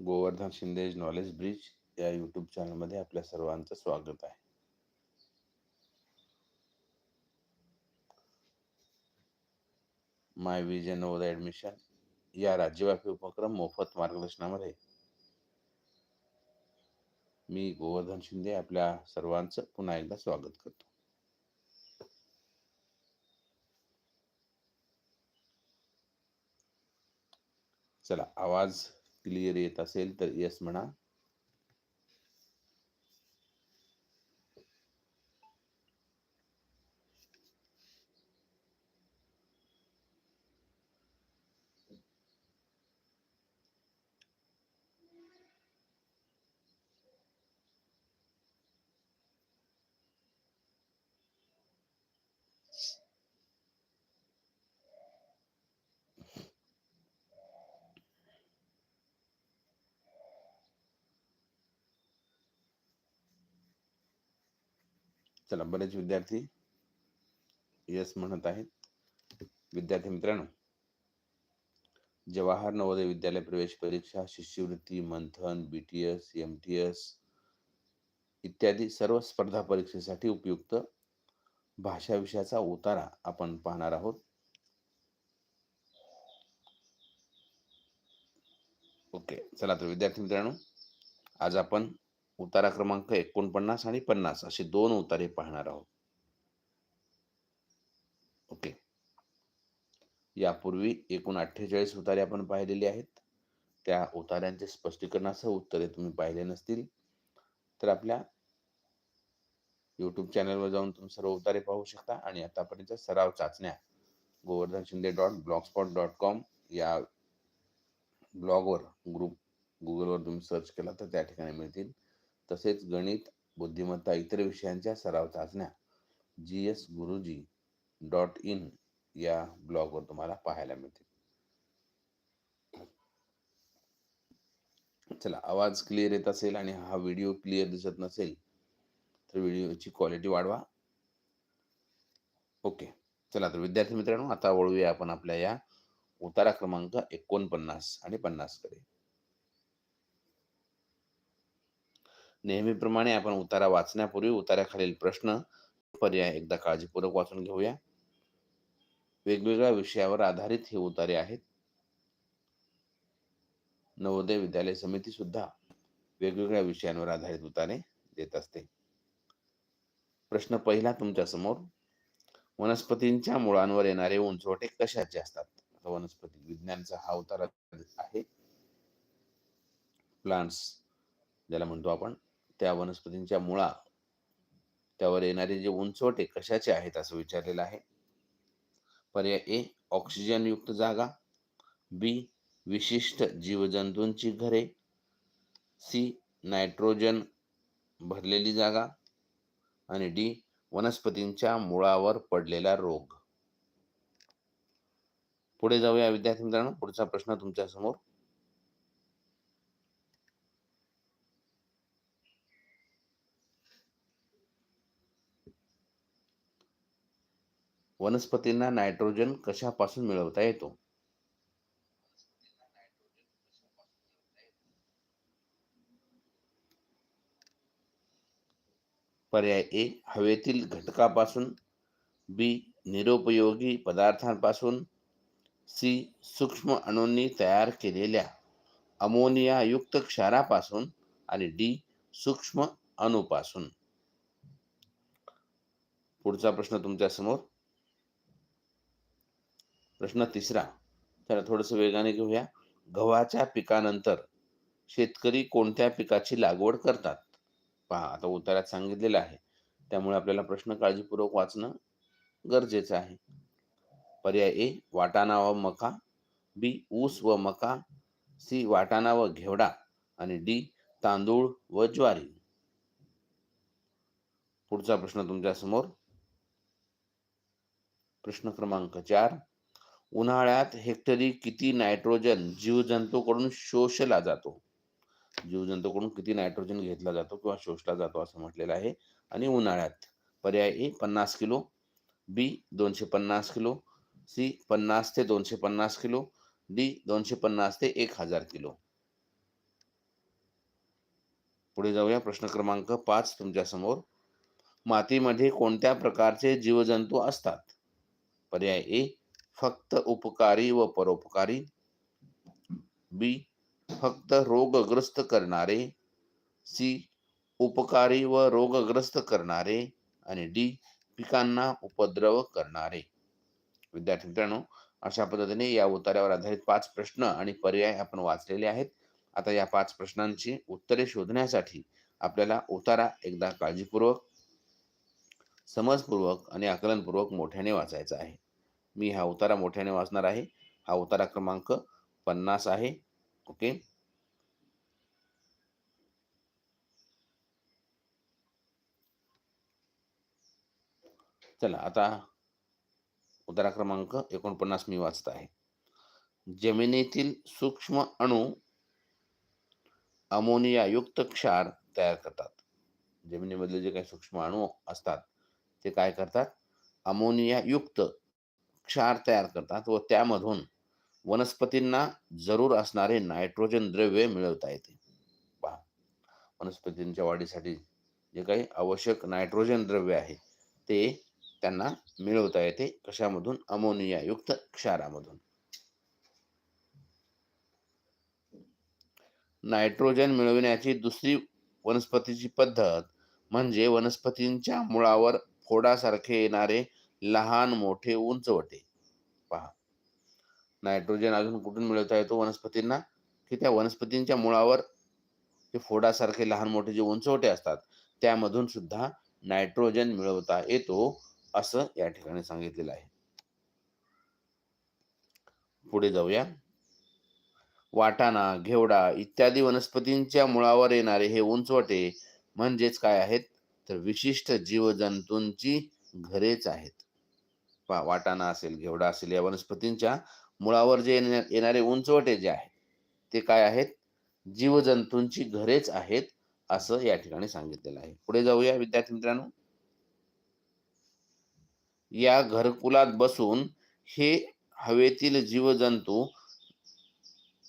Govardhan Shinde's knowledge bridge या YouTube चॅनलमध्ये आपल्या सर्वांचं स्वागत आहे. माय विजन नवोदय ॲडमिशन या राज्यव्यापी उपक्रम मोफत मार्गदर्शनामध्ये मी गोवर्धन शिंदे आपल्या सर्वांचं पुन्हा एकदा स्वागत करतो. चला आवाज क्लिअर येत असेल तर येस म्हणा. चला बरेच विद्यार्थी यस म्हणत आहेत. विद्यार्थी मित्रांनो जवाहर नवोदय विद्यालय प्रवेश परीक्षा शिष्यवृत्ती Manthan B T S M T S इत्यादी सर्व स्पर्धा परीक्षेसाठी उपयुक्त भाषा विषयाचा उतारा आपण पाहणार आहोत. ओके चला तर विद्यार्थी मित्रांनो आज आपण उतारा क्रमांक एकोणपन्नास आणि पन्नास असे दोन उतारे पाहणार आहोत. ओके. यापूर्वी एकूण अठ्ठेचाळीस उतारे आपण पाहिलेले आहेत. त्या उतार्यांचे स्पष्टीकरणासह उत्तरे तुम्ही पाहिले नसतील तर आपल्या यूट्यूब चॅनलवर जाऊन तुम्ही सर्व उतारे पाहू शकता. आणि आतापर्यंत सराव चाचण्या Govardhan Shinde dot blogspot dot com या ब्लॉगवर ग्रुप गुगलवर तुम्ही सर्च केला तर त्या ठिकाणी मिळतील. तसेच गणित बुद्धिमत्ता इतर विषयांच्या सराव चाचण्या G S Guruji dot in या ब्लॉगवर तुम्हाला पाहायला मिळतील. चला आवाज क्लिअर येत असेल आणि हा व्हिडिओ क्लिअर दिसत नसेल तर व्हिडिओची क्वालिटी वाढवा. ओके चला तर विद्यार्थी मित्रांनो आता वळूया आपण आपल्या या उतारा क्रमांक एकोणपन्नास आणि पन्नास नेहमीप्रमाणे आपण उतारा वाचण्यापूर्वी उतार्याखालील प्रश्न पर्याय एकदा काळजीपूर्वक वाचून घेऊया. वेगवेगळ्या विषयावर आधारित हे उतारे आहेत. नवोदय विद्यालय समिती सुद्धा वेगवेगळ्या विषयांवर आधारित उतारे देत असते. प्रश्न पहिला तुमच्यासमोर वनस्पतींच्या मुळांवर येणारे उंचवटे कशाचे असतात? वनस्पती विज्ञानचा हा उतारा आहे. प्लांट्स ज्याला म्हणतो आपण. त्या वनस्पतींच्या मुळा त्यावर येणारे जे उंचवटे कशाचे आहेत असं विचारलेलं आहे. पर्याय ए ऑक्सिजनयुक्त जागा. बी विशिष्ट जीवजंतूंची घरे. सी नायट्रोजन भरलेली जागा. आणि डी वनस्पतींच्या मुळावर पडलेला रोग. पुढे जाऊया विद्यार्थी मित्रांनो पुढचा प्रश्न तुमच्यासमोर वनस्पतींना नायट्रोजन कशापासून मिळवता येतो? पर्याय ए हवेतील घटकापासून बी निरुपयोगी पदार्थांपासून सी सूक्ष्म अणूंनी तयार केलेल्या अमोनिया युक्त क्षारापासून आणि डी सूक्ष्म अणूपासून. पुढचा प्रश्न तुमच्यासमोर. प्रश्न तिसरा तर थोडस वेगाने घेऊया. गव्हाच्या पिकानंतर शेतकरी कोणत्या पिकाची लागवड करतात? पहा आता उतारात सांगितलेलं आहे. त्यामुळे आपल्याला प्रश्न काळजीपूर्वक वाचणं गरजेचं आहे. पर्याय ए वाटाणा व मका. बी ऊस व मका. सी वाटाणा व घेवडा. आणि डी तांदूळ व ज्वारी. पुढचा प्रश्न तुमच्यासमोर. प्रश्न क्रमांक चार उन्हाळ्यात हेक्टरी किती नायट्रोजन जीवजंतूकडून शोषला जातो? जीवजंतूकडून किती नायट्रोजन घेतला जातो किंवा शोषला जातो असं म्हटलेलं आहे. आणि उन्हाळ्यात पर्याय ए पन्नास किलो बी दोनशे पन्नास किलो सी पन्नास ते दोनशे पन्नास किलो डी दोनशे पन्नास ते एक हजार किलो. पुढे जाऊया प्रश्न क्रमांक पाच तुमच्यासमोर मातीमध्ये कोणत्या प्रकारचे जीवजंतू असतात? पर्याय ए फक्त उपकारी व परोपकारी. बी फक्त रोगग्रस्त करणारे. सी उपकारी व रोगग्रस्त करणारे. आणि डी पिकांना उपद्रव करणारे. विद्यार्थी मित्रांनो अशा पद्धतीने या उतार्यावर आधारित पाच प्रश्न आणि पर्याय आपण वाचलेले आहेत. आता या पाच प्रश्नांची उत्तरे शोधण्यासाठी आपल्याला उतारा एकदा काळजीपूर्वक समजपूर्वक आणि आकलनपूर्वक मोठ्याने वाचायचा आहे. मी हा उतारा मोठ्याने वाचणार आहे. हा उतारा क्रमांक पन्नास आहे. ओके? चला आता उतारा क्रमांक एकोणपन्नास मी वाचत आहे. जमिनीतील सूक्ष्म अणू अमोनिया युक्त क्षार तयार करतात. जमिनीमधले जे काही सूक्ष्म अणू असतात ते काय करतात? अमोनिया युक्त क्षार तयार करतात व त्यामधून वनस्पतींना जरूर असणारे नायट्रोजन द्रव्य मिळवता येते. पहा वनस्पतींच्या वाढीसाठी जे काही आवश्यक नायट्रोजन द्रव्य आहे ते त्यांना मिळवता येते कशामधून? अमोनिया युक्त क्षारामधून. नायट्रोजन मिळविण्याची दुसरी वनस्पतीची पद्धत म्हणजे वनस्पतींच्या मुळावर फोडासारखे येणारे लहान मोठे उंचवटे पहा. नायट्रोजन अजून कुठून मिळवता येतो वनस्पतींना? की त्या वनस्पतींच्या मुळावर ते फोडासारखे लहान मोठे जे उंचवटे असतात त्यामधून सुद्धा नायट्रोजन मिळवता येतो असं या ठिकाणी सांगितलेलं आहे. पुढे जाऊया. वाटाणा घेवडा इत्यादी वनस्पतींच्या मुळावर येणारे हे उंचवटे म्हणजेच काय आहेत? तर विशिष्ट जीवजंतूंची घरेच आहेत. वाटाणा असेल घेवडा असेल या वनस्पतींच्या मुळावर जे येणारे उंचवटे जे आहेत ते काय आहेत? जीवजंतूंची घरेच आहेत असं या ठिकाणी सांगितलेलं आहे. पुढे जाऊया विद्यार्थी मित्रांनो. या घरकुलात बसून हे हवेतील जीवजंतू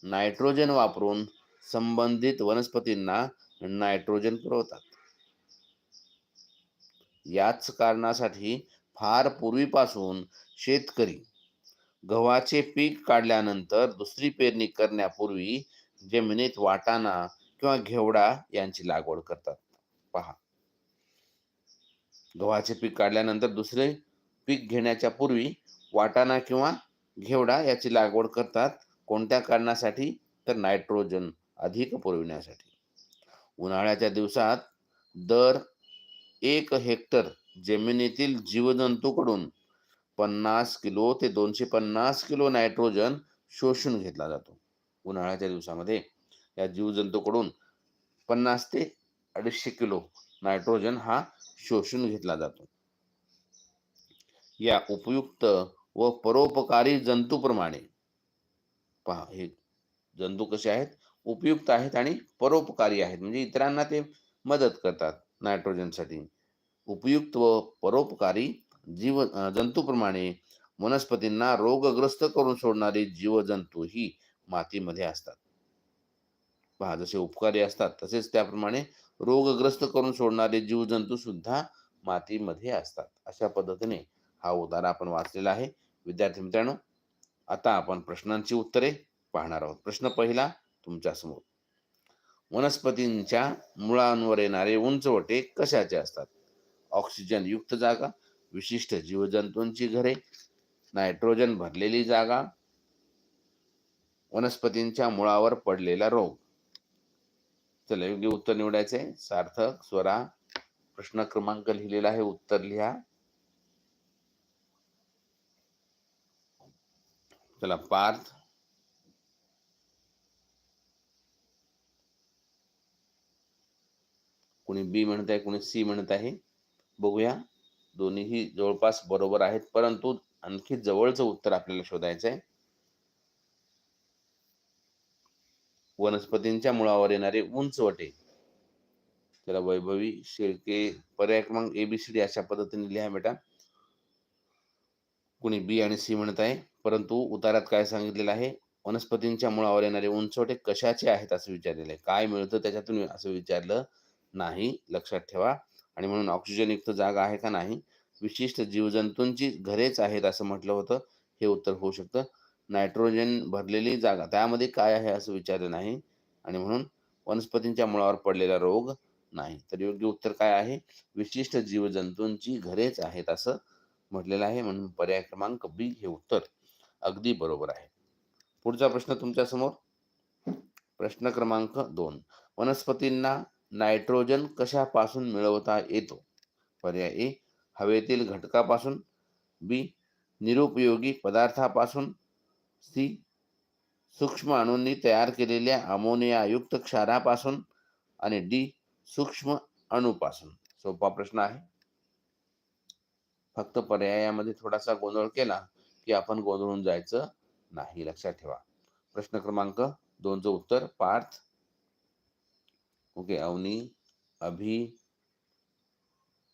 नायट्रोजन वापरून संबंधित वनस्पतींना नायट्रोजन पुरवतात. याच कारणासाठी फार पूर्वीपासून शेतकरी. गव्हाचे पीक काढल्यानंतर दुसरी पेरणी करण्यापूर्वी जमिनीत वाटाणा किंवा घेवडा यांची लागवड करतात. पहा. गव्हाचे पीक काढल्यानंतर दुसरे पीक घेण्याच्या पूर्वी वाटाणा किंवा घेवडा याची लागवड करतात. कोणत्या कारणासाठी? तर नायट्रोजन अधिक पुरविण्यासाठी. उन्हाळ्याच्या दिवसात दर एक हेक्टर जमिनीतील जीवजंतूकडून पन्नास किलो ते दोनशे पन्नास किलो नायट्रोजन शोषून घेतला जातो. उन्हाळ्याच्या दिवसामध्ये या जीवजंतूकडून पन्नास ते अडीचशे किलो नायट्रोजन हा शोषून घेतला जातो. या उपयुक्त व परोपकारी जंतूप्रमाणे पहा हे जंतू कसे आहेत? उपयुक्त आहेत आणि परोपकारी आहेत. म्हणजे इतरांना ते मदत करतात नायट्रोजनसाठी. उपयुक्त व परोपकारी जीव जंतूप्रमाणे वनस्पतींना रोगग्रस्त करून सोडणारे जीवजंतू ही मातीमध्ये असतात. पहा जसे उपकारी असतात तसेच त्याप्रमाणे रोगग्रस्त करून सोडणारे जीवजंतू सुद्धा मातीमध्ये असतात. अशा पद्धतीने हा उतारा आपण वाचलेला आहे. विद्यार्थी मित्रांनो आता आपण प्रश्नांची उत्तरे पाहणार आहोत. प्रश्न पहिला तुमच्यासमोर. वनस्पतींच्या मुळांवर येणारे उंचवटे कशाचे असतात? ऑक्सिजन युक्त जागा विशिष्ट जीवजंतूंची घरे नायट्रोजन भरलेली जागा वनस्पतींच्या मुळावर पडलेला रोग. चला योग्य उत्तर निवडायचे. सार्थक स्वरा प्रश्न क्रमांक लिहिलेला आहे. उत्तर लिहा. चला पार्थ. कुणी बी म्हणत आहे कुणी सी म्हणत आहे? बघूया. दोन्हीही जवळपास बरोबर आहेत परंतु आणखी जवळचं उत्तर आपल्याला शोधायचं आहे. वनस्पतींच्या मुळावर येणारे उंचवटे त्याला वैभवी शेळके पर्याय क्रमांक एबीसीडी अशा पद्धतीने लिहा बेटा कुणी बी आणि सी म्हणत आहे परंतु उतारात काय सांगितलेलं आहे? वनस्पतींच्या मुळावर येणारे उंचवटे कशाचे आहेत असं विचारलेलं आहे. काय मिळतं त्याच्यातून असं विचारलं नाही लक्षात ठेवा. आणि म्हणून ऑक्सिजनयुक्त जागा आहे का नाही? विशिष्ट जीवजंतूंची घरेच आहेत असं म्हटलं होतं. हे उत्तर होऊ शकतं. नायट्रोजन भरलेली जागा त्यामध्ये काय आहे असं विचारलं नाही. आणि म्हणून वनस्पतींच्या मुळावर पडलेला रोग नाही. तर योग्य उत्तर काय आहे? विशिष्ट जीवजंतूंची घरेच आहेत असं म्हटलेलं आहे. म्हणून पर्याय क्रमांक बी हे उत्तर अगदी बरोबर आहे. पुढचा प्रश्न तुमच्यासमोर प्रश्न क्रमांक दोन. वनस्पतींना नायट्रोजन कशापासून मिळवता येतो? पर्याय. ए हवेतील घटकापासून. बी. निरुपयोगी पदार्थापासून. सी. सूक्ष्म अणूंनी तयार केलेल्या अमोनियायुक्त क्षारापासून. आणि डी. सूक्ष्म अणूपासून. सोपा प्रश्न आहे. फक्त पर्यायामध्ये थोडासा गोंधळ केला की आपण गोंधळून जायचं नाही. लक्षात ठेवा. प्रश्न क्रमांक दोनचं उत्तर पार्थ ओके, अवनी, अभि,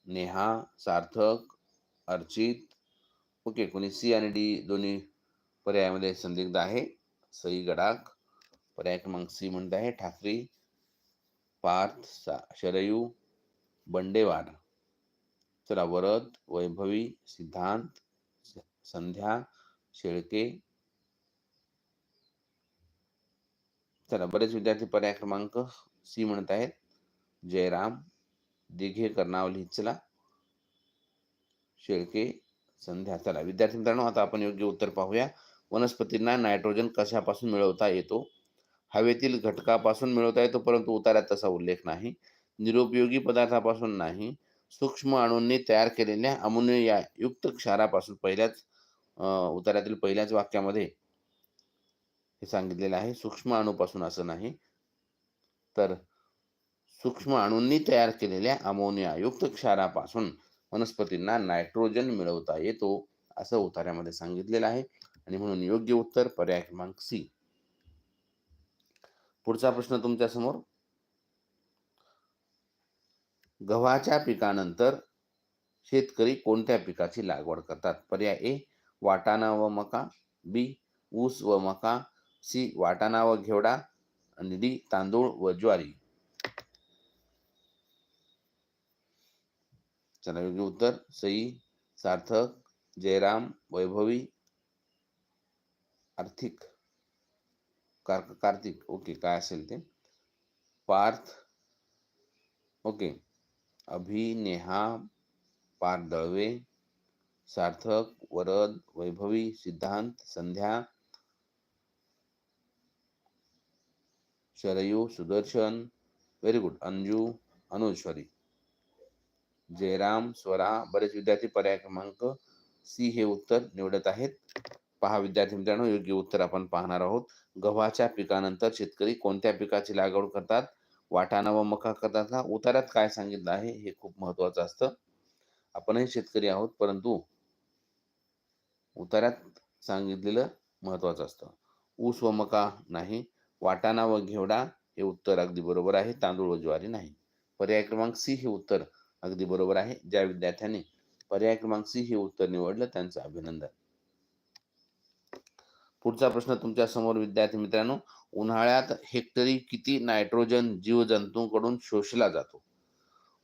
नेहा, सार्थक, अर्चित, ओके, कोणी सी आणि डी दोन्ही पर्यायामध्ये संदिग्ध आहे? सई गडाख, पर्याय क्रमांक सी म्हणत आहे, ठाकरे, पार्थ, सा, शरयू, बंडेवाड. चला, वरद, वैभवी, सिद्धांत, संध्या, शेळके. चला, बरेच विद्यार्थी पर्याय क्रमांक सी म्हणत आहेत. जयराम दिघे कर्णावली चला शेळके संध्या चला. विद्यार्थी मित्रांनो आता आपण योग्य उत्तर पाहूया. वनस्पतींना नायट्रोजन कशापासून मिळवता येतो? हवेतील घटकापासून मिळवता येतो परंतु उतार्यात तसा उल्लेख नाही. निरुपयोगी पदार्थापासून नाही. सूक्ष्म अणूंनी तयार केलेल्या अमोनिया युक्त क्षारापासून पहिल्याच उतार्यातील पहिल्याच वाक्यामध्ये हे सांगितलेलं आहे. सूक्ष्म अणूपासून असं नाही. तर सूक्ष्म अणूंनी तयार केलेल्या अमोनिया युक्त क्षारापासून वनस्पतींना नायट्रोजन मिळवता येतो असं उतार्यामध्ये सांगितलेलं आहे. आणि म्हणून योग्य उत्तर पर्याय क्रमांक सी. पुढचा प्रश्न तुमच्यासमोर गव्हाच्या पिकानंतर शेतकरी कोणत्या पिकाची लागवड करतात? पर्याय ए वाटाणा व मका बी ऊस व मका सी वाटाणा व घेवडा डी तांदूळ व ज्वारी योग्य उत्तर, सई, सार्थक, जयराम, वैभवी, आर्थिक, कार, कार्तिक, ओके, काय असेल ते? Parth, okay. Abhi Neha Parth Dalve Sarthak, Varad, Vaibhavi, Siddhant, Sandhya Sharayu Sudarshan very good Anju Anushwari Jayram Swara बरेच विद्यार्थी पर्याय क्रमांक सी हे उत्तर निवडत आहेत. पहा विद्यार्थी मित्रांनो योग्य उत्तर आपण पाहणार आहोत. गव्हाच्या पिकानंतर शेतकरी कोणत्या पिकाची लागवड करतात? वाटाणा व मका करतात का उतारात काय सांगितलं आहे? हे खूप महत्वाचं असतं. आपणही शेतकरी आहोत परंतु उतारात सांगितलेलं महत्वाचं असतं. ऊस व मका नाही. वाटाणा व घेवडा हे उत्तर अगदी बरोबर आहे. तांदूळ व ज्वारी नाही. पर्याय क्रमांक सी हे उत्तर अगदी बरोबर आहे. ज्या विद्यार्थ्यांनी पर्याय क्रमांक सी हे उत्तर निवडलं त्यांचं अभिनंदन. पुढचा प्रश्न तुमच्यासमोर विद्यार्थी मित्रांनो उन्हाळ्यात हेक्टरी किती नायट्रोजन जीवजंतूंकडून शोषला जातो?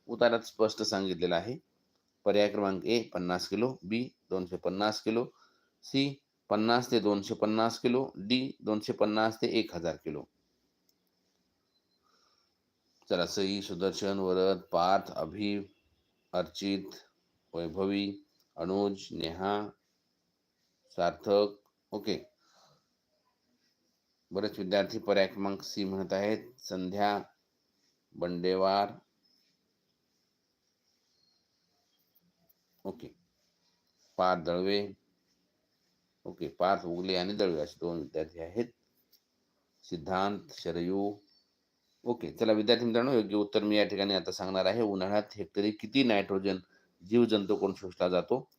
उतारात स्पष्ट सांगितलेलं आहे. पर्याय क्रमांक ए पन्नास किलो बी दोनशे पन्नास किलो सी पन्नास ते दोनशे पन्नास किलो, डी दोनशे पन्नास ते एक हज़ार किलो. चला सुदर्शन, वरद, पार्थ अभि अर्चित, वैभवी, अनुज, नेहा, सार्थक, ओके. बरेच विद्यार्थी पर्याय क्रमांक सी म्हणत आहेत. संध्या, बंडेवार, ओके. पार्थ दळवे ओके पार्थ उगले आणि दळवे असे दोन विद्यार्थी आहेत. सिद्धांत शरयू. ओके चला विद्यार्थी मित्रांनो योग्य उत्तर मी या ठिकाणी आता सांगणार आहे. उन्हाळ्यात हेक्टरी किती नायट्रोजन जीवजंतू कोण शोषला जातो?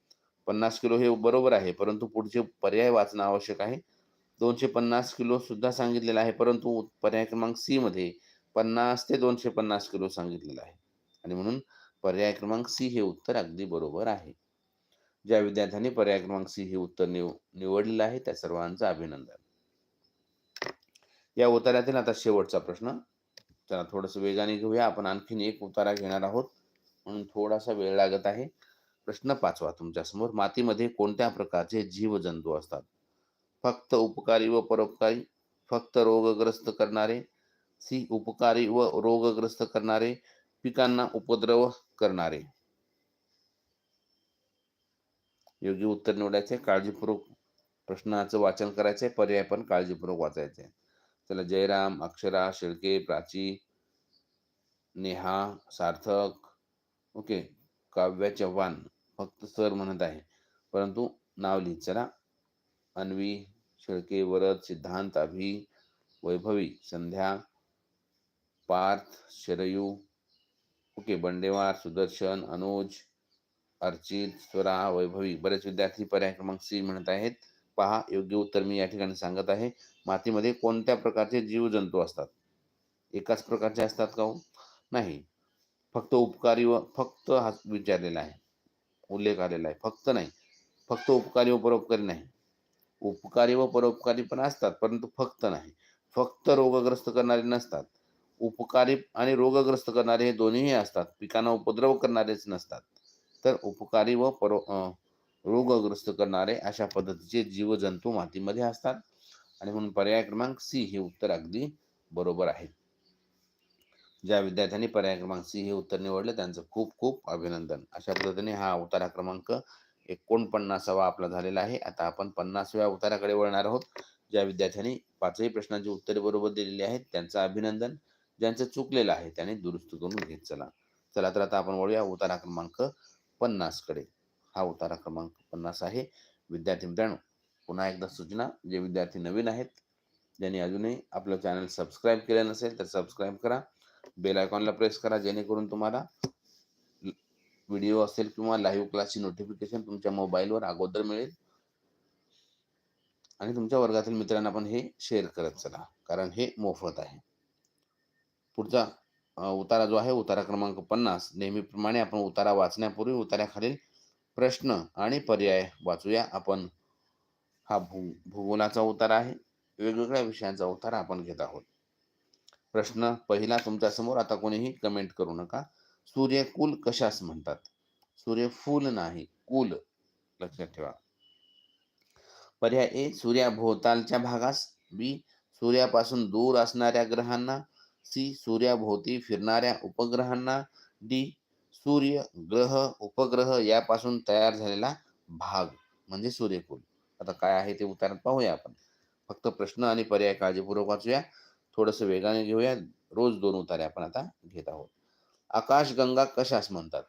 पन्नास किलो हे बरोबर आहे परंतु पुढचे पर्याय वाचणं आवश्यक आहे. दोनशे पन्नास किलो सुद्धा सांगितलेलं आहे परंतु पर्याय क्रमांक सी मध्ये पन्नास ते दोनशे पन्नास किलो सांगितलेलं आहे. आणि म्हणून पर्याय क्रमांक सी हे उत्तर अगदी बरोबर आहे. ज्या विद्यार्थ्यांनी पर्याय क्रमांक सी हे उत्तर निव निवडलेलं आहे त्या सर्वांचं अभिनंदन. या उतार्यातील आता शेवटचा प्रश्न. चला थोडस वेगाने घेऊया. आपण आणखीन एक उतारा घेणार आहोत. म्हणून थोडासा वेळ लागत आहे. प्रश्न पाचवा तुमच्यासमोर मातीमध्ये कोणत्या प्रकारचे जीवजंतू असतात? फक्त उपकारी व परोपकारी? फक्त रोगग्रस्त करणारे? सी उपकारी व रोगग्रस्त करणारे? पिकांना उपद्रव करणारे? योग्य उत्तर निवडायचे काळजीपूर्वक प्रश्नाचं वाचन करायचंय पर्याय पण काळजीपूर्वक वाचायचे चला जयराम अक्षरा शेळके प्राची नेहा सार्थक ओके काव्य चव्हाण फक्त सर म्हणत आहे. परंतु नाव लिहित चला. अन्वी शेळके वरद सिद्धांत अभि वैभवी संध्या पार्थ शरयू ओके बंडेवार सुदर्शन अनुज अर्चित स्वरा वैभवी बरेच विद्यार्थी पर्याय क्रमांक सी म्हणत आहेत. पहा योग्य उत्तर मी या ठिकाणी सांगत आहे. मातीमध्ये कोणत्या प्रकारचे जीवजंतू असतात? एकाच प्रकारचे असतात का हो? नाही. फक्त उपकारी व फक्त हा विचारलेला आहे. उल्लेख आलेला आहे. फक्त नाही. फक्त उपकारी व परोपकारी नाही. उपकारी व परोपकारी पण असतात परंतु फक्त नाही. फक्त रोगग्रस्त करणारे नसतात. उपकारी आणि रोगग्रस्त करणारे हे दोन्हीही असतात. पिकांना उपद्रव करणारेच नसतात. तर उपकारी व परो रोगग्रस्त करणारे अशा पद्धतीचे जीवजंतू मातीमध्ये असतात. आणि म्हणून पर्याय क्रमांक सी हे उत्तर अगदी बरोबर आहे. ज्या विद्यार्थ्यांनी पर्याय क्रमांक सी हे उत्तर निवडलं त्यांचं खूप खूप अभिनंदन. अशा पद्धतीने हा उतारा क्रमांक एकोणपन्नासावा आपला झालेला आहे. आता आपण पन्नासव्या उताराकडे वळणार आहोत. ज्या विद्यार्थ्यांनी पाचही प्रश्नांची उत्तरे बरोबर दिलेली आहेत त्यांचं अभिनंदन. ज्यांचं चुकलेलं आहे त्याने दुरुस्त करून घेत चला. चला तर आता आपण वळूया. उतारा क्रमांक पन्नासकडे हा उतारा क्रमांक पन्नास आहे. विद्यार्थी मित्रांनो पुन्हा एकदा सूचना जे विद्यार्थी नवीन आहेत ज्यांनी अजूनही आपलं चॅनल सबस्क्राईब केलं नसेल तर सबस्क्राईब करा. बेल आयकॉनला प्रेस करा जेणेकरून तुम्हाला व्हिडिओ असेल किंवा लाईव्ह क्लासची नोटिफिकेशन तुमच्या मोबाईलवर अगोदर मिळेल. आणि तुमच्या वर्गातील मित्रांना पण हे शेअर करत चला कारण हे मोफत आहे. पुढचा उतारा जो आहे उतारा क्रमांक पन्नास. नेहमीप्रमाणे आपण उतारा वाचण्यापूर्वी उतार्याखालील प्रश्न आणि पर्याय वाचूया. आपण हा भू भूगोलाचा उतारा आहे. वेगवेगळ्या विषयांचा उतारा आपण घेत आहोत. प्रश्न पहिला तुमच्यासमोर आता कोणीही कमेंट करू नका. सूर्यकुल कशास म्हणतात? सूर्यफूल नाही कुल. लक्षात ठेवा. पर्याय ए सूर्याभोवतालच्या भागास. बी सूर्यापासून दूर असणाऱ्या ग्रहांना. सी सूर्याभोवती फिरणाऱ्या उपग्रहांना डी सूर्य ग्रह उपग्रह यापासून तयार झालेला भाग म्हणजे सूर्यकुल. आता काय आहे ते उतारात पाहूया आपण. फक्त प्रश्न आणि पर्याय काळजीपूर्वक वाचूया. थोडंसं वेगाने घेऊया. रोज दोन उतारे आपण आता घेत आहोत. आकाशगंगा कशास म्हणतात?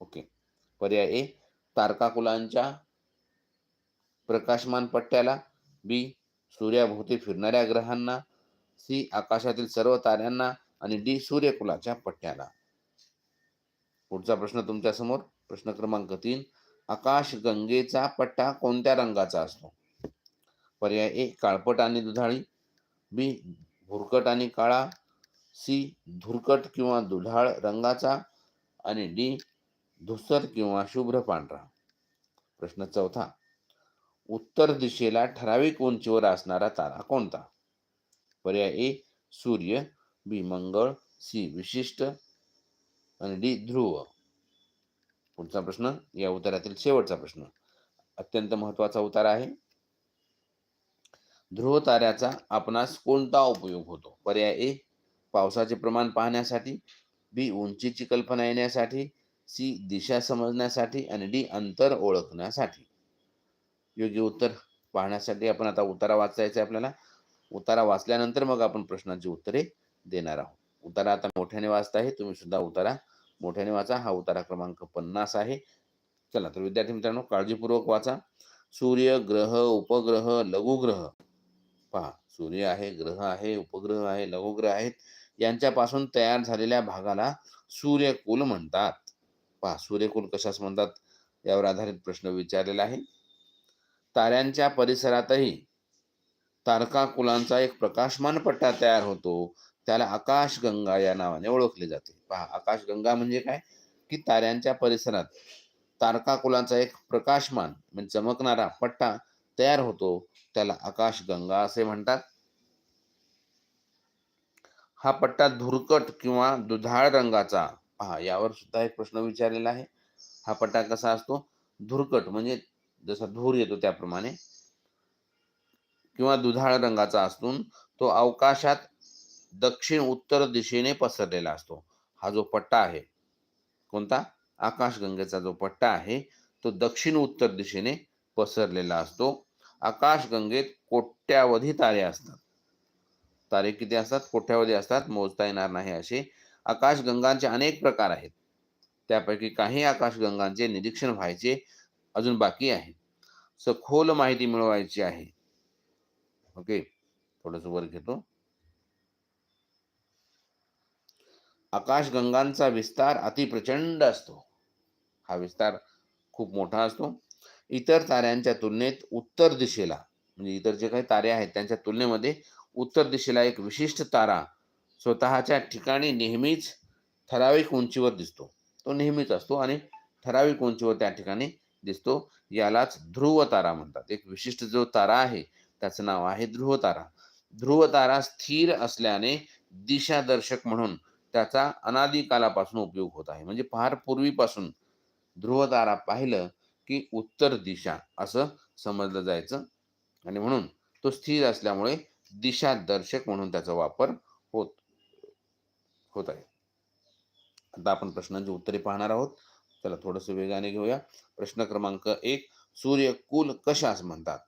ओके. पर्याय ए तारकाकुलांच्या प्रकाशमान पट्ट्याला बी सूर्याभोवती फिरणाऱ्या ग्रहांना. सी आकाशातील सर्व ताऱ्यांना आणि डी सूर्यकुलाच्या पट्ट्याला. पुढचा प्रश्न तुमच्यासमोर. प्रश्न क्रमांक तीन. आकाश गंगेचा पट्टा कोणत्या रंगाचा असतो? पर्याय ए काळपट आणि दुधाळी. बी भुरकट आणि काळा. सी धुरकट किंवा दुधाळ रंगाचा. आणि डी धुसर किंवा शुभ्र पांढरा. प्रश्न चौथा. उत्तर दिशेला ठराविक उंचीवर असणारा तारा कोणता? पर्याय ए सूर्य बी मंगळ सी विशिष्ट आणि डी ध्रुव. पुढचा प्रश्न या उत्तरातील शेवटचा प्रश्न. अत्यंत महत्त्वाचा उतार आहे. ध्रुव ताऱ्याचा आपणास कोणता उपयोग होतो? पर्याय ए पावसाचे प्रमाण पाहण्यासाठी बी उंचीची कल्पना येण्यासाठी सी दिशा समजण्यासाठी आणि डी अंतर ओळखण्यासाठी. योग्य उत्तर पाहण्यासाठी आपण आता उतारा वाचायचा आहे आपल्याला. उतारा वाचल्यानंतर मग आपण प्रश्नांची उत्तरे देणार आहोत. उतारा आता मोठ्याने वाचता आहे तुम्ही सुद्धा उतारा. मोठ्याने वाचा हा उतारा क्रमांक पन्नास आहे. चला तर विद्यार्थी मित्रांनो काळजीपूर्वक वाचा. सूर्य ग्रह उपग्रह लघुग्रह. पहा सूर्य आहे ग्रह आहे उपग्रह आहे लघुग्रह आहेत. यांच्यापासून तयार झालेल्या भागाला सूर्यकुल म्हणतात. पहा सूर्यकुल कशास म्हणतात? यावर आधारित प्रश्न विचारलेला आहे. ताऱ्यांच्या परिसरातही तारकाकुलांचा एक प्रकाशमान पट्टा तयार होतो. त्याला आकाशगंगा या नावाने ओळखले जाते. पहा आकाशगंगा म्हणजे काय? की ताऱ्यांच्या परिसरात तारकाकुलांचा एक प्रकाशमान म्हणजे चमकणारा पट्टा तयार होतो. त्याला आकाशगंगा असे म्हणतात. हा पट्टा धुरकट किंवा दुधाळ रंगाचा पहा यावर सुद्धा एक प्रश्न विचारलेला आहे. हा पट्टा कसा असतो? धुरकट म्हणजे जसा धूर येतो त्याप्रमाणे. किंवा दुधाळ रंगाचा असून तो अवकाशात दक्षिण उत्तर दिशेने पसरलेला असतो. हा जो पट्टा आहे कोणता? आकाशगंगेचा जो पट्टा आहे तो दक्षिण उत्तर दिशेने पसरलेला असतो. आकाशगंगेत कोट्यावधी तारे असतात. तारे किती असतात? कोट्यावधी असतात. मोजता येणार नाही असे. आकाशगंगांचे अनेक प्रकार आहेत. त्यापैकी काही आकाशगंगांचे निरीक्षण व्हायचे अजून बाकी आहे. सखोल माहिती मिळवायची आहे. ओके? थोडस वर घेतो. आकाशगंगांचा विस्तार अतिप्रचंड असतो. हा विस्तार खूप मोठा असतो. इतर ताऱ्यांच्या तुलनेत उत्तर दिशेला म्हणजे इतर जे काही तारे आहेत त्यांच्या तुलनेमध्ये उत्तर दिशेला एक विशिष्ट तारा स्वतःच्या ठिकाणी नेहमीच ठराविक उंचीवर दिसतो. तो नेहमीच असतो आणि ठराविक उंचीवर त्या ठिकाणी दिसतो. यालाच ध्रुव तारा म्हणतात. एक विशिष्ट जो तारा आहे त्याचं नाव आहे ध्रुवतारा. ध्रुवतारा स्थिर असल्याने दिशादर्शक म्हणून त्याचा अनादी कालापासून उपयोग होत आहे. म्हणजे फार पूर्वीपासून ध्रुवतारा पाहिलं की उत्तर दिशा असं समजलं जायचं आणि म्हणून तो स्थिर असल्यामुळे दिशादर्शक म्हणून त्याचा वापर होत होत आहे. आता आपण प्रश्नांची उत्तरे पाहणार आहोत. चला थोडस वेगाने घेऊया. प्रश्न क्रमांक एक सूर्यकुल कशास म्हणतात?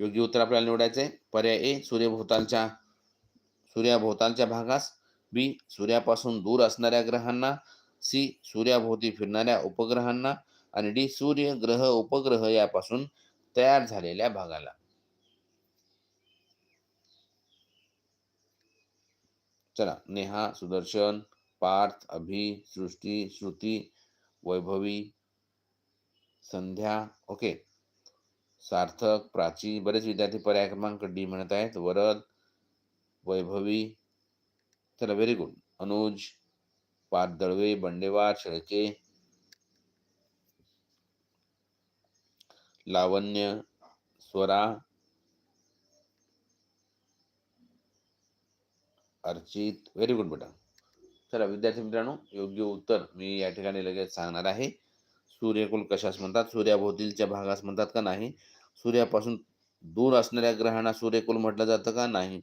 योग्य उत्तर आपल्याला निवडायचे पर्याय ए सूर्यभोवतालच्या सूर्याभोवतालच्या भागास. बी सूर्यापासून दूर असणाऱ्या ग्रहांना. सी सूर्याभोवती फिरणाऱ्या उपग्रहांना. आणि डी सूर्य ग्रह उपग्रह यापासून तयार झालेल्या भागाला. चला नेहा सुदर्शन पार्थ अभि सृष्टी श्रुती वैभवी संध्या. ओके. सार्थक प्राची बरेच विद्यार्थी पर्याय क्रमांक डी म्हणत आहेत. वरद वैभवी चला व्हेरी गुड अनुज पाच दळवे बंडेवार शेळके लावण्य स्वरा अर्चित व्हेरी गुड बेटा. चला विद्यार्थी मित्रांनो योग्य उत्तर मी या ठिकाणी लगेच सांगणार आहे. सूर्यकुल कशास म्हणतात? सूर्याभोवतीलच्या भागास म्हणतात का नाही? सूर्यापासून दूर असणाऱ्या ग्रहांना सूर्यकुल म्हटलं जातं का नाही?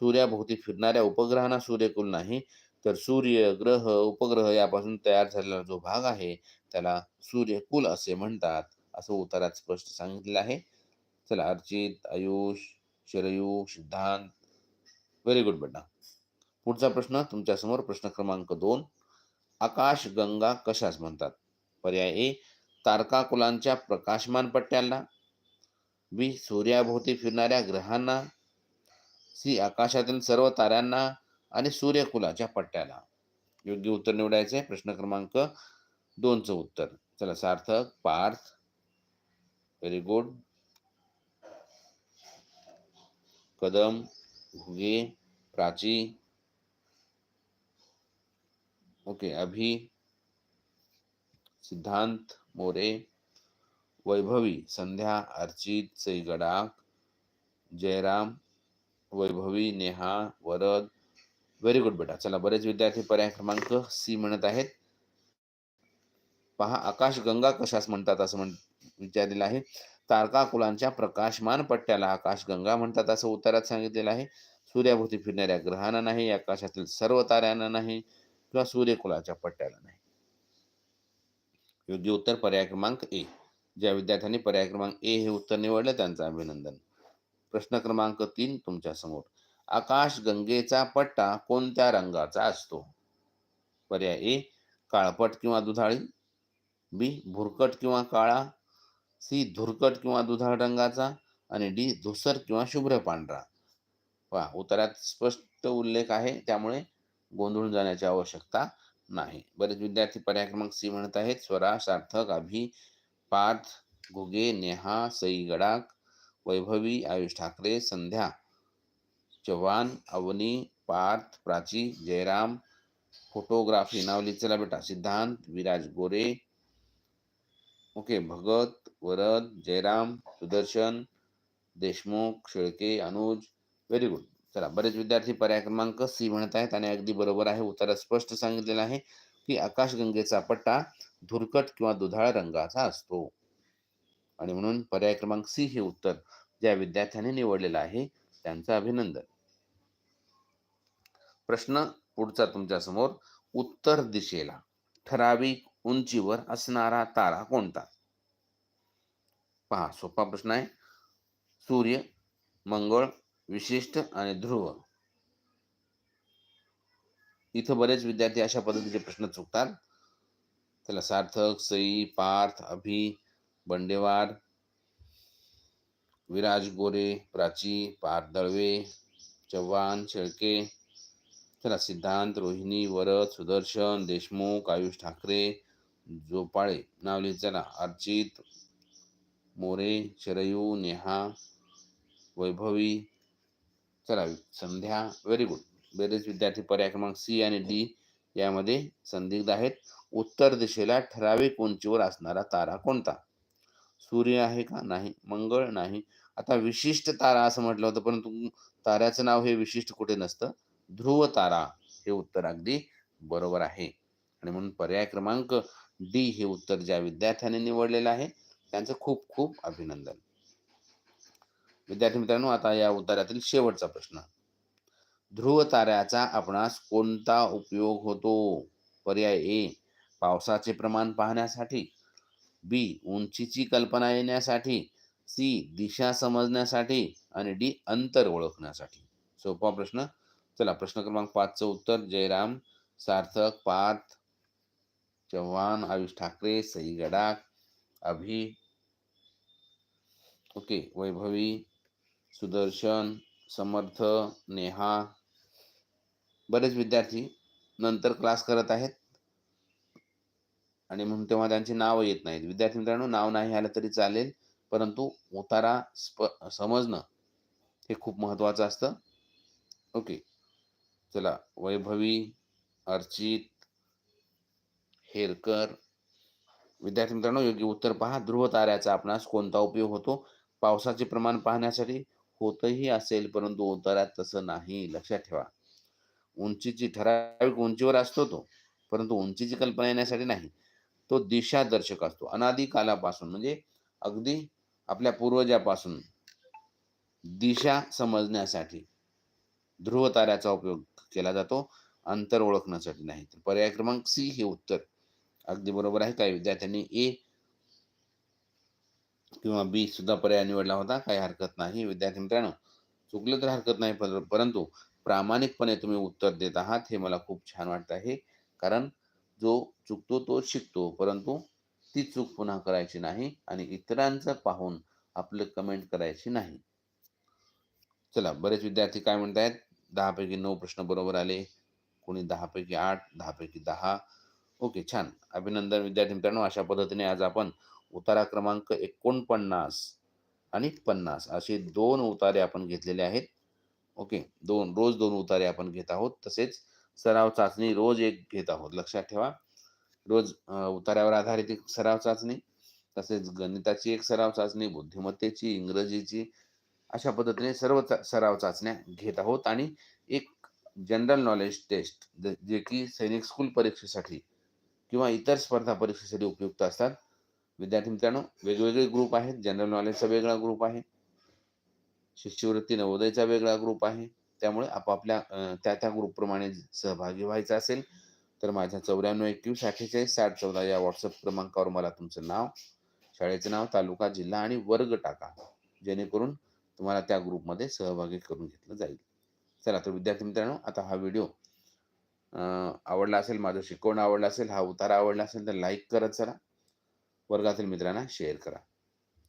सूर्याभोवती फिरणाऱ्या उपग्रहांना सूर्यकुल नाही. तर सूर्य ग्रह उपग्रह यापासून तयार झालेला जो भाग आहे त्याला सूर्यकुल असे म्हणतात. असं उत्तरात स्पष्ट सांगितलेलं आहे. चला अर्चित आयुष शरयू सिद्धांत. व्हेरी गुड बेटा पुढचा प्रश्न तुमच्यासमोर प्रश्न क्रमांक दोन. आकाश गंगा कशास म्हणतात? पर्याय ए तारकाकुलांच्या प्रकाशमान पट्ट्याला बी सूर्याभोवती फिरणाऱ्या ग्रहांना. सी आकाशातील सर्व ताऱ्यांना आणि सूर्यकुलाच्या पट्ट्याला. योग्य उत्तर निवडायचे प्रश्न क्रमांक दोनचं उत्तर. चला Sarthak Parth. Very good Kadam Ghuge Prachi. Okay Abhi. Siddhant More Vaibhavi Sandhya Archit सैगडाक Jayram Vaibhavi Neha Varad. Very good बेटा. चला बरेच विद्यार्थी पर्याय क्रमांक सी म्हणत आहेत. पहा आकाश गंगा कशास म्हणतात असं म्हण विचारलेलं आहे. तारकाकुलांच्या प्रकाशमान पट्ट्याला आकाश गंगा म्हणतात असं उत्तरात सांगितलेलं आहे. सूर्याभोवती फिरणाऱ्या ग्रहांना नाही आकाशातील सर्व ताऱ्यांना नाही किंवा सूर्यकुलाच्या पट्ट्याला नाही. योग्य उत्तर पर्याय क्रमांक ए ज्या विद्यार्थ्यांनी पर्याय क्रमांक ए हे उत्तर निवडलं त्यांचं अभिनंदन. प्रश्न क्रमांक तीन तुमच्यासमोर. आकाश गंगेचा पट्टा कोणत्या रंगाचा असतो? पर्याय ए काळपट किंवा दुधाळी. बी भुरकट किंवा काळा. सी धुरकट किंवा दुधाळ रंगाचा. आणि डी धुसर किंवा शुभ्र पांढरा. वा उत्तरात स्पष्ट उल्लेख आहे त्यामुळे गोंधळून जाण्याची आवश्यकता नाही. बरेच विद्यार्थी पर्याय क्रमांक सी म्हणत आहेत, स्वरा, सार्थक, अभि, पार्थ, घुगे, नेहा, सई गडाक वैभवी, आयुष ठाकरे, संध्या, चव्हाण, अवनी, पार्थ, प्राची, जयराम, फोटोग्राफी, नाव चला बेटा, Siddhant, Viraj Gore, okay, Bhagat, Varad, Jayram, Sudarshan, Deshmukh, Shelke, Anuj, very good. चला बरेच विद्यार्थी पर्याय क्रमांक सी म्हणत आहेत आणि अगदी बरोबर आहे. उत्तर स्पष्ट सांगितलेलं आहे की आकाशगंगेचा पट्टा धुरकट किंवा दुधाळ रंगाचा असतो. आणि म्हणून पर्याय क्रमांक सी हे उत्तर ज्या विद्यार्थ्याने निवडलेलं आहे त्यांचं अभिनंदन. प्रश्न पुढचा तुमच्यासमोर उत्तर दिशेला ठराविक उंचीवर असणारा तारा कोणता? पहा सोपा प्रश्न आहे. सूर्य मंगळ विशिष्ट आणि ध्रुव. इथं बरेच विद्यार्थी अशा पद्धतीचे प्रश्न चुकतात. त्याला सार्थक सई पार्थ अभि बंडेवार विराज गोरे प्राची पार्थ दळवे चव्हाण शेळके त्याला सिद्धांत रोहिणी वरद सुदर्शन देशमुख आयुष ठाकरे जोपाळे नाव लिहित चला अर्चित मोरे शरयू नेहा वैभवी चला संध्या व्हेरी गुड बरेच विद्यार्थी पर्याय क्रमांक सी आणि डी यामध्ये संदिग्ध आहेत. उत्तर दिशेला ठराविक उंचीवर असणारा तारा कोणता? सूर्य आहे का? नाही. मंगळ नाही. आता विशिष्ट तारा असं म्हटलं होतं परंतु ताऱ्याचं नाव हे विशिष्ट कुठे नसतं? ध्रुव तारा हे उत्तर अगदी बरोबर आहे. आणि म्हणून पर्याय क्रमांक डी हे उत्तर ज्या विद्यार्थ्याने निवडलेलं आहे त्यांचं खूप खूप अभिनंदन. विद्यार्थी मित्रांनो आता या उतार्यातील शेवटचा प्रश्न. ध्रुव ताऱ्याचा आपणास कोणता उपयोग होतो? पर्याय ए पावसाचे प्रमाण पाहण्यासाठी. बी उंचीची कल्पना येण्यासाठी. सी दिशा समजण्यासाठी. आणि डी अंतर ओळखण्यासाठी. सोपा प्रश्न. चला प्रश्न क्रमांक पाचचं उत्तर. जयराम सार्थक पार्थ चव्हाण आयुष ठाकरे सई गडाख अभि ओके वैभवी सुदर्शन समर्थ नेहा. बरेच विद्यार्थी नंतर क्लास करत आहेत. आणि म्हणून तेव्हा त्यांची नावं येत नाहीत. विद्यार्थी मित्रांनो नाव नाही आलं तरी चालेल. परंतु उतारा स्प समजणं हे खूप महत्त्वाचं असतं. ओके. चला वैभवी अर्चित हेरकर. विद्यार्थी मित्रांनो योग्य उत्तर पहा. ध्रुव ताऱ्याचा आपणास कोणता उपयोग होतो? पावसाचे प्रमाण पाहण्यासाठी होतही असेल परंतु उत्तरात तसं नाही. लक्षात ठेवा. उंचीची ठराविक उंचीवर असतो तो परंतु उंचीची कल्पना येण्यासाठी नाही. तो दिशा दर्शक असतो. अनादी कालापासून म्हणजे अगदी आपल्या पूर्वजापासून दिशा समजण्यासाठी ध्रुव ताऱ्याचा उपयोग केला जातो. अंतर ओळखण्यासाठी नाही. तर पर्याय क्रमांक सी हे उत्तर. अगदी बरोबर आहे. काही विद्यार्थ्यांनी ए किंवा बी सुद्धा पर्याय निवडला होता काही हरकत नाही. विद्यार्थी मित्रांनो चुकलं तर हरकत नाही परंतु प्रामाणिकपणे तुम्ही उत्तर देत आहात हे मला खूप छान वाटत आहे. कारण जो चुकतो तो शिकतो परंतु ती चूक पुन्हा करायची नाही आणि इतरांचं पाहून आपलं कमेंट करायची नाही. चला बरेच विद्यार्थी काय म्हणतायत? आहेत दहापैकी नऊ प्रश्न बरोबर आले. कोणी दहापैकी आठ दहापैकी दहा. ओके छान. अभिनंदन विद्यार्थी मित्रांनो अशा पद्धतीने आज आपण उतारा क्रमांक एकोणपन्नास आणि पन्नास असे दोन उतारे आपण घेतलेले आहेत. ओके दोन रोज दोन उतारे आपण घेत आहोत. तसेच सराव चाचणी रोज एक घेत आहोत. लक्षात ठेवा. रोज उतार्यावर आधारित एक सराव चाचणी तसेच गणिताची एक सराव चाचणी बुद्धिमत्तेची इंग्रजीची अशा पद्धतीने सर्व सराव चाचण्या घेत आहोत. आणि एक जनरल नॉलेज टेस्ट जे की सैनिक स्कूल परीक्षेसाठी किंवा इतर स्पर्धा परीक्षेसाठी उपयुक्त असतात. विद्यार्थी मित्रांनो वेगवेगळे ग्रुप आहेत. जनरल नॉलेजचा वेगळा ग्रुप आहे. शिष्यवृत्ती नवोदयचा वेगळा ग्रुप आहे. त्यामुळे आपापल्या त्या त्या ग्रुपप्रमाणे सहभागी व्हायचं असेल तर माझ्या चौऱ्याण्णव एकवीस अठ्ठेचाळीस साठ चौदा या व्हॉट्सअप क्रमांकावर मला तुमचं नाव शाळेचं नाव तालुका जिल्हा आणि वर्ग टाका. जेणेकरून तुम्हाला त्या ग्रुपमध्ये सहभागी करून घेतलं जाईल. चला तर विद्यार्थी मित्रांनो आता हा व्हिडिओ आवडला असेल माझं शिकवणं आवडलं असेल हा उतारा आवडला असेल तर लाईक करत चला. वर्गातील मित्रांना शेअर करा.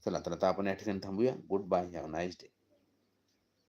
चला तर आता आपण या ठिकाणी थांबूया. Goodbye have nice day